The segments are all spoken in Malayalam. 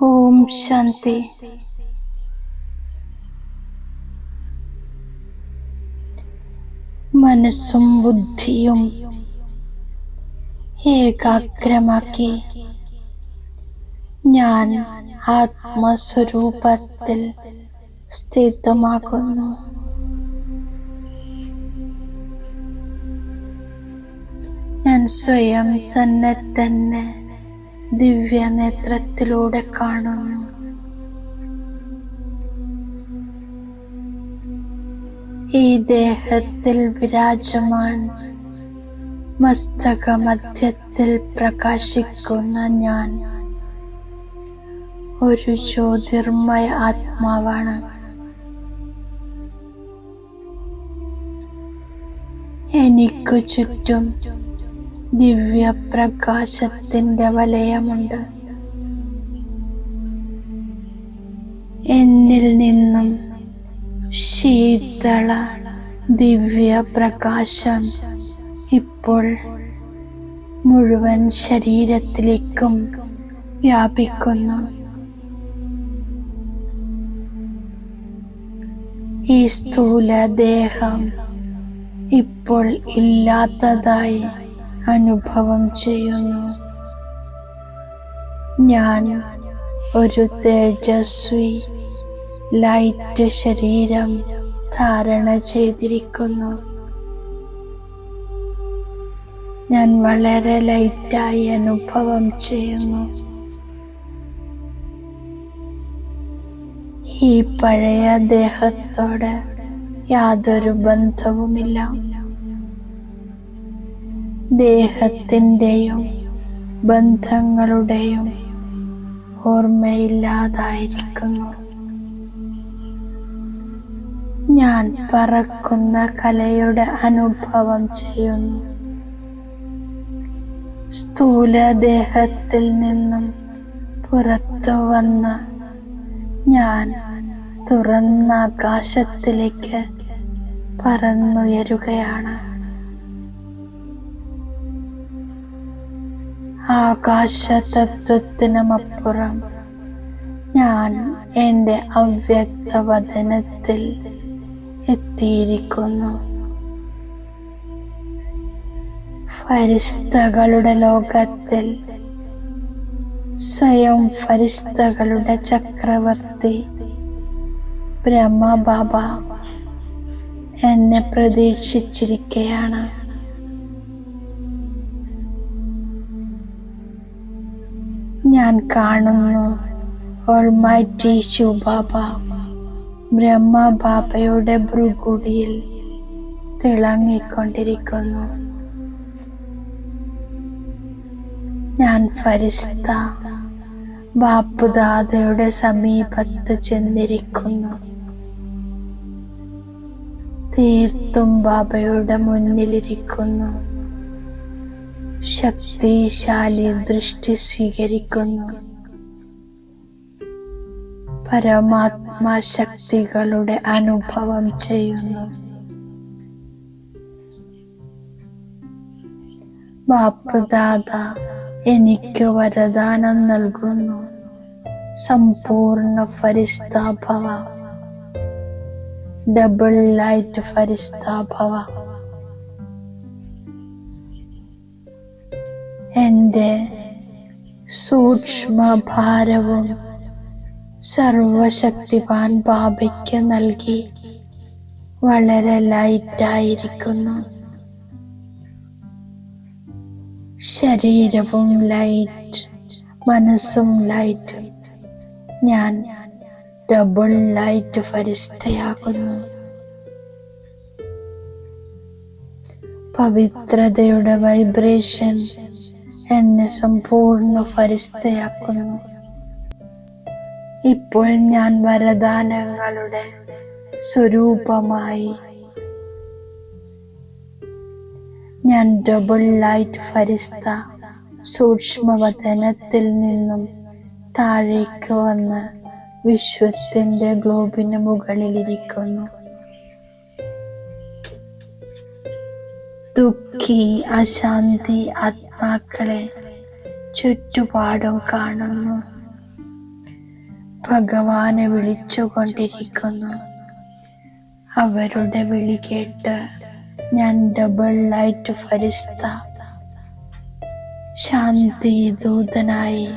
ഓം ശാന്തി. മനസ്സും ബുദ്ധിയും ഏകാഗ്രമാക്കി ഞാൻ ആത്മസ്വരൂപത്തിൽ സ്ഥിതമാകുന്നു. ഞാൻ സ്വയം തന്നെ തന്നെ ദിവ്യ നേത്രത്തിലൂടെ കാണുന്നു ഈ ദേഹത്തിൽ വിരാജമാൻ മസ്തക മധ്യത്തിൽ പ്രകാശിക്കുന്ന ഞാൻ ഒരു ജ്യോതിർമയ ആത്മാവാണ്. എനിക്ക് ചുറ്റും ദിവ്യപ്രകാശത്തിന്റെ വലയമുണ്ട്. എന്നിൽ നിന്നും ശീതള ദിവ്യപ്രകാശം ഇപ്പോൾ മുഴുവൻ ശരീരത്തിലേക്കും വ്യാപിക്കുന്നു. ഈ സ്ഥൂല ദേഹം ഇപ്പോൾ ഇല്ലാത്തതായി അനുഭവം ചെയ്യുന്നു. ഞാൻ ഒരു തേജസ്വി ലൈറ്റ് ശരീരം ധാരണ ചെയ്തിരിക്കുന്നു. ഞാൻ വളരെ ലൈറ്റായി അനുഭവം ചെയ്യുന്നു. ഈ പഴയ ദേഹത്തോടെ യാതൊരു ബന്ധവുമില്ല. ദേഹത്തിന്റെയും ബന്ധങ്ങളുടെയും ഓർമ്മയില്ലാതായിരിക്കുന്നു. ഞാൻ പറക്കുന്ന കലയുടെ അനുഭവം ചെയ്യുന്നു. സ്ഥൂല ദേഹത്തിൽ നിന്നും പുറത്തു വന്ന ഞാൻ തുറന്ന ആകാശത്തിലേക്ക് പറന്നുയരുകയാണ്. ആകാശതത്വത്തിനുമപ്പുറം ഞാൻ എന്റെ അവ്യക്തവദനത്തിൽ എത്തിയിരിക്കുന്നു. ഫരിസ്തകളുടെ ലോകത്തിൽ സ്വയം ഫരിസ്തകളുടെ ചക്രവർത്തി ബ്രഹ്മബാബ എന്നെ പ്രതീക്ഷിച്ചിരിക്കുകയാണ് ഞാൻ കാണുന്നു. ഓൾമാറ്റി ശുബാബ ബ്രഹ്മ ബാബയുടെ ഭ്രുകുടിയിൽ തിളങ്ങിക്കൊണ്ടിരിക്കുന്നു. ഞാൻ ഫരിസ്ത ബാപ്പുദാദയുടെ സമീപത്ത് ചെന്നിരിക്കുന്നു. തീർത്തും ബാബയുടെ മുന്നിലിരിക്കുന്നു. ശക്തിശാലി ദൃഷ്ടി സ്വീകരിക്കുന്നു. പരമാത്മാ ശക്തികളുടെ അനുഭവം ചെയ്യുന്നു. ബാപ്പുദാദ എനിക്ക് വരദാനം നൽകുന്നു. സമ്പൂർണ ഫരിസ്താഭവ. Double light ഫരിസ്താഭവ. സൂക്ഷ്മഭാരവും സർവശക്തിവാൻ ബാബയ്ക്ക് നൽകി വളരെ ലൈറ്റായിരിക്കുന്നു. ശരീരവും ലൈറ്റ് മനസ്സും ലൈറ്റ് ഞാൻ ഡബിൾ ലൈറ്റ് പരിസ്ഥയാകുന്നു പവിത്രതയുടെ വൈബ്രേഷൻ എന്നെ സമ്പൂർണ ഫരിസ്ഥയാക്കുന്നു ഇപ്പോൾ ഞാൻ വരദാനങ്ങളുടെ സ്വരൂപമായി. ഞാൻ ഡബിൾ ലൈറ്റ് ഫരിസ്ത സൂക്ഷ്മവതനത്തിൽ നിന്നും താഴേക്ക് വന്ന് വിശ്വത്തിന്റെ ഗ്ലോബിന് മുകളിലിരിക്കുന്നു. ദുഃഖി അശാന്തി ആത്മാക്കളെ ചുറ്റുപാടും കാണുന്നു. ഭഗവാനെ വിളിച്ചുകൊണ്ടിരിക്കുന്നു. അവരുടെ വിളി കേട്ട് ഞാൻ ഡബിൾ ലൈറ്റ് ഫരിസ്ത. ശാന്തി ദൂതനായി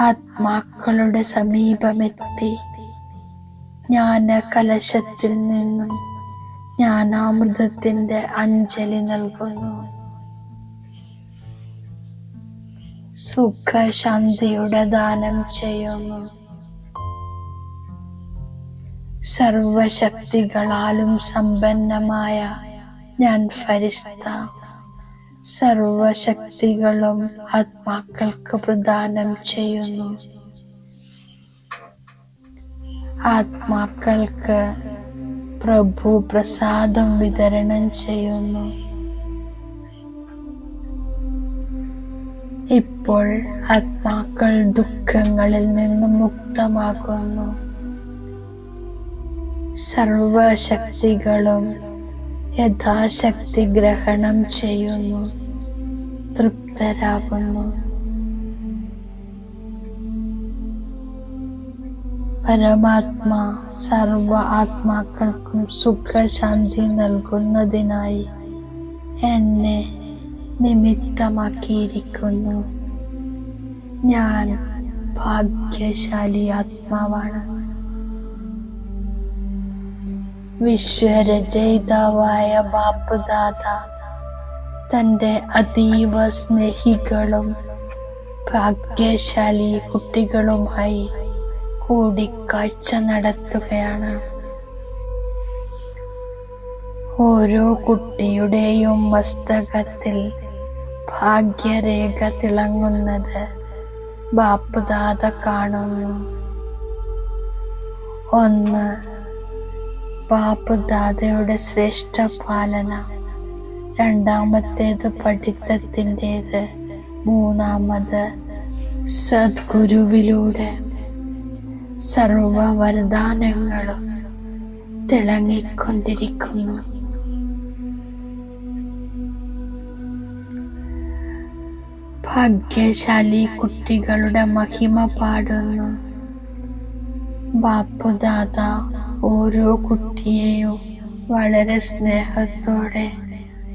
ആത്മാക്കളുടെ സമീപമെത്തി. ജ്ഞാന കലശത്തിൽ നിന്നും ജ്ഞാനാമൃതത്തിന്റെ അഞ്ജലി നൽകുന്നു. സുഖശാന്തിയുടെ ദാനം ചെയ്യുന്നു. സർവശക്തികളാലും സമ്പന്നമായ ഞാൻ ഫരിസ്ത. സർവശക്തികളും ആത്മാക്കൾക്ക് പ്രദാനം ചെയ്യുന്നു. ആത്മാക്കൾക്ക് പ്രഭു പ്രസാദം വിതരണം ചെയ്യുന്നു. ഇപ്പോൾ ആത്മാക്കൾ ദുഃഖങ്ങളിൽ നിന്ന് മുക്തമാകുന്നു. സർവശക്തികളും യഥാശക്തി ഗ്രഹണം ചെയ്യുന്നു. തൃപ്തരാകുന്നു. പരമാത്മാ സർവ ആത്മാക്കൾക്കും സുഖശാന്തി നൽകുന്നതിനായി എന്നെ നിമിത്തമാക്കിയിരിക്കുന്നു. ഞാൻ ഭാഗ്യശാലി ആത്മാവാണ്. വിശ്വരചയിതാവായ ബാപ്പുദാദ തന്റെ അതീവ സ്നേഹികളും ഭാഗ്യശാലി കുട്ടികളുമായി കൂടിക്കാഴ്ച നടത്തുകയാണ്. ഓരോ കുട്ടിയുടെയും മസ്തകത്തിൽ ഭാഗ്യരേഖ തിളങ്ങുന്നത് ബാപ്പുദാത കാണുന്നു. ഒന്ന് ബാപ്പുദാതയുടെ ശ്രേഷ്ഠ പാലന. രണ്ടാമത്തേത് പഠിത്തത്തിന്റെത്. മൂന്നാമത് സദ്ഗുരുവിലൂടെ. സർവ വരദാനങ്ങളും തിളങ്ങിക്കൊണ്ടിരിക്കുന്നു. ഭാഗ്യശാലി കുട്ടികളുടെ മഹിമ പാടുന്നു. ബാപ്പുദാദ ഓരോ കുട്ടിയെയും വളരെ സ്നേഹത്തോടെ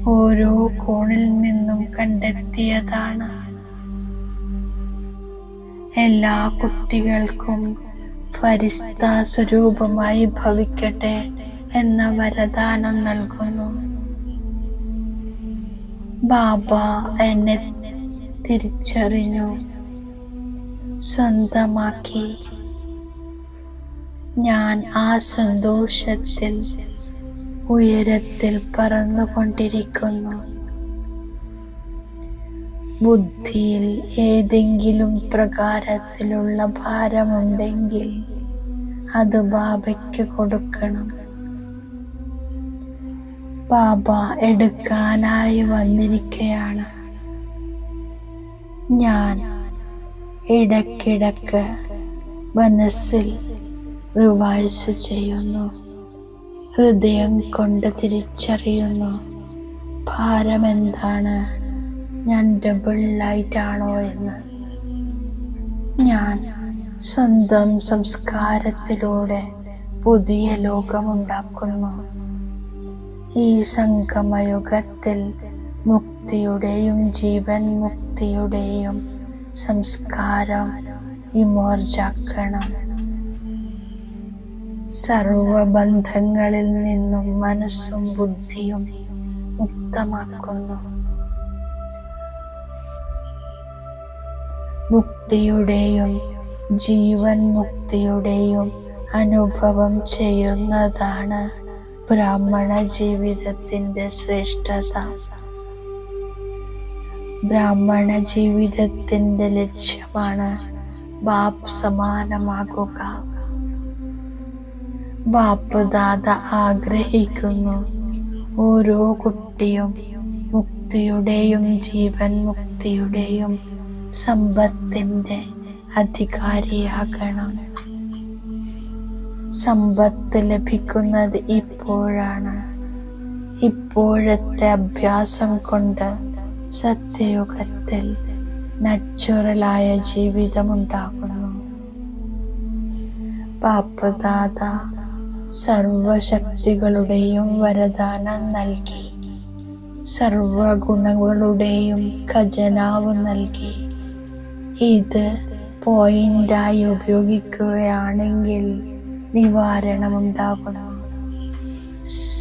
ഓരോ കോണിൽ നിന്നും കണ്ടെത്തിയതാണ്. എല്ലാ കുട്ടികൾക്കും ഫരിസ്ത സ്വരൂപമായി ഭവിക്കട്ടെ എന്ന വരദാനം നൽകുന്നു. ബാബ എന്നെ തിരിച്ചറിഞ്ഞു. സ്വന്തമാക്കി. ഞാൻ ആ സന്തോഷത്തിൽ ഉയരത്തിൽ പറന്നുകൊണ്ടിരിക്കുന്നു. ബുദ്ധിയിൽ ഏതെങ്കിലും പ്രകാരത്തിലുള്ള ഭാരമുണ്ടെങ്കിൽ അത് ബാബയ്ക്ക് കൊടുക്കണം. ബാബ എടുക്കാനായി വന്നിരിക്കയാണ്. ഞാൻ ഇടക്കിടക്ക് മനസ്സിൽ റിവൈസ് ചെയ്യുന്നു. ഹൃദയം കൊണ്ട് തിരിച്ചറിയുന്നു ഭാരം എന്താണ്? ഞാൻ ഡബിൾ ലൈറ്റ് ആണോ എന്ന്. ഞാൻ സ്വന്തം സംസ്കാരത്തിലൂടെ പുതിയ ലോകമുണ്ടാക്കുന്നു. ഈ സംഗമയുഗത്തിൽ മുക്തിയുടെയും ജീവൻ മുക്തിയുടെയും സംസ്കാരം ഇമോർജാക്കണം സർവബന്ധങ്ങളിൽ നിന്നും മനസ്സും ബുദ്ധിയും മുക്തമാക്കുന്നു. മുക്തിയുടെയും ജീവൻ മുക്തിയുടെയും അനുഭവം ചെയ്യുന്നതാണ് ബ്രാഹ്മണ ജീവിതത്തിന്റെ ശ്രേഷ്ഠത. ബ്രാഹ്മണ ജീവിതത്തിന്റെ ലക്ഷ്യമാണ് ബാപ്പ് സമാനമാകുക. ബാപ്പ് ദാദ ആഗ്രഹിക്കുന്നു ഓരോ കുട്ടിയും മുക്തിയുടെയും ജീവൻ മുക്തിയുടെയും സമ്പത്തിന്റെ അധികാരിയാകണം. സമ്പത്ത് ലഭിക്കുന്നത് ഇപ്പോഴാണ്. ഇപ്പോഴത്തെ അഭ്യാസം കൊണ്ട് സത്യയുഗത്തിൽ നാച്ചുറലായ ജീവിതമുണ്ടാകുന്നു. പാപ്പദാത സർവശക്തികളുടെയും വരദാനം നൽകി സർവഗുണങ്ങളുടെയും ഖജനാവ് നൽകി. ഇത് പോയിന്റായി ഉപയോഗിക്കുകയാണെങ്കിൽ നിവാരണമുണ്ടാകുന്നു.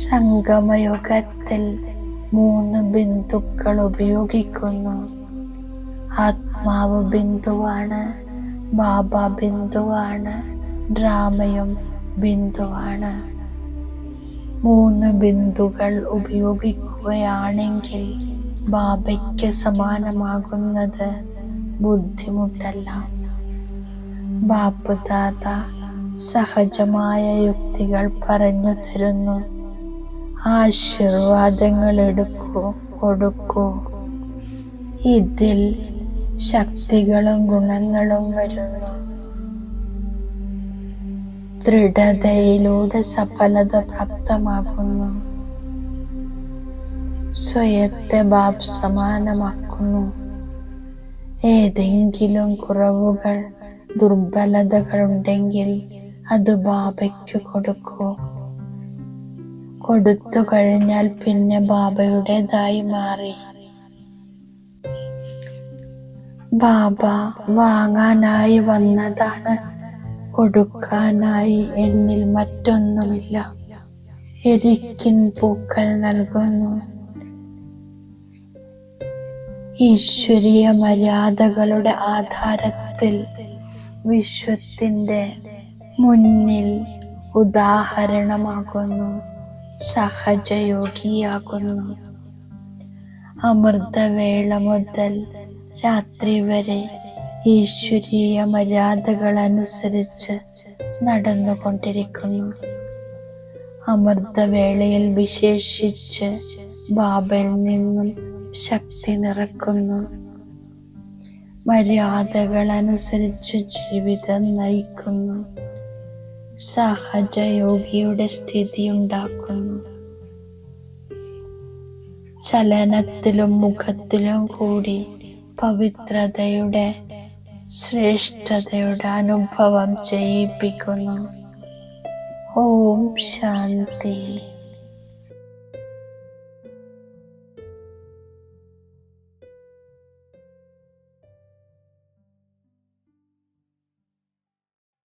സംഗമയുഗത്തിൽ മൂന്ന് ബിന്ദുക്കൾ ഉപയോഗിക്കുന്നു. ആത്മാവ് ബിന്ദുവാണ് ബാബ ബിന്ദുവാണ് ഡ്രാമയും ബിന്ദുവാണ്. മൂന്ന് ബിന്ദുകൾ ഉപയോഗിക്കുകയാണെങ്കിൽ ബാബയ്ക്ക് സമാനമാകുന്നത് ബുദ്ധിമുട്ടല്ല. ബാപ്പുദാത സഹജമായ യുക്തികൾ പറഞ്ഞു തരുന്നു. ആശീർവാദങ്ങൾ എടുക്കൂ കൊടുക്കൂ. ഇതിൽ ശക്തികളും ഗുണങ്ങളും വരുന്നു. ദൃഢതയിലൂടെ സഫലത പ്രാപ്തമാകുന്നു. സ്വയത്തെ ബാബ് സമാനമാക്കുന്നു ഏതെങ്കിലും കുറവുകൾ ദുർബലതകൾ ഉണ്ടെങ്കിൽ അത് ബാബയ്ക്ക് കൊടുക്കൂ. കൊടുത്തു കഴിഞ്ഞാൽ പിന്നെ ബാബയുടേതായി മാറി. ബാബ വാങ്ങാനായി വന്നതാണ്. കൊടുക്കാനായി എന്നിൽ മറ്റൊന്നുമില്ല. എരിക്കിൻ പൂക്കൾ നൽകുന്നു. ഈശ്വരീയ മര്യാദകളുടെ ആധാരത്തിൽ വിശ്വത്തിന്റെ മുന്നിൽ ഉദാഹരണമാകുന്നു. സഹജയോഗിയാകുന്നു. അമൃതവേള മുതൽ രാത്രി വരെ ഈശ്വരീയ മര്യാദകൾ അനുസരിച്ച് നടന്നുകൊണ്ടിരിക്കുന്നു. അമൃതവേളയിൽ വിശേഷിച്ച് ബാബയിൽ നിന്നും ശക്തി നിറക്കുന്നു. മര്യാദകൾ അനുസരിച്ച് ജീവിതം നയിക്കുന്നു. സഹജയോഗിയുടെ സ്ഥിതി ഉണ്ടാക്കുന്നു ചലനത്തിലും മുഖത്തിലും കൂടി പവിത്രതയുടെ ശ്രേഷ്ഠതയുടെ അനുഭവം ചെയ്യിപ്പിക്കുന്നു. ഓം ശാന്തി.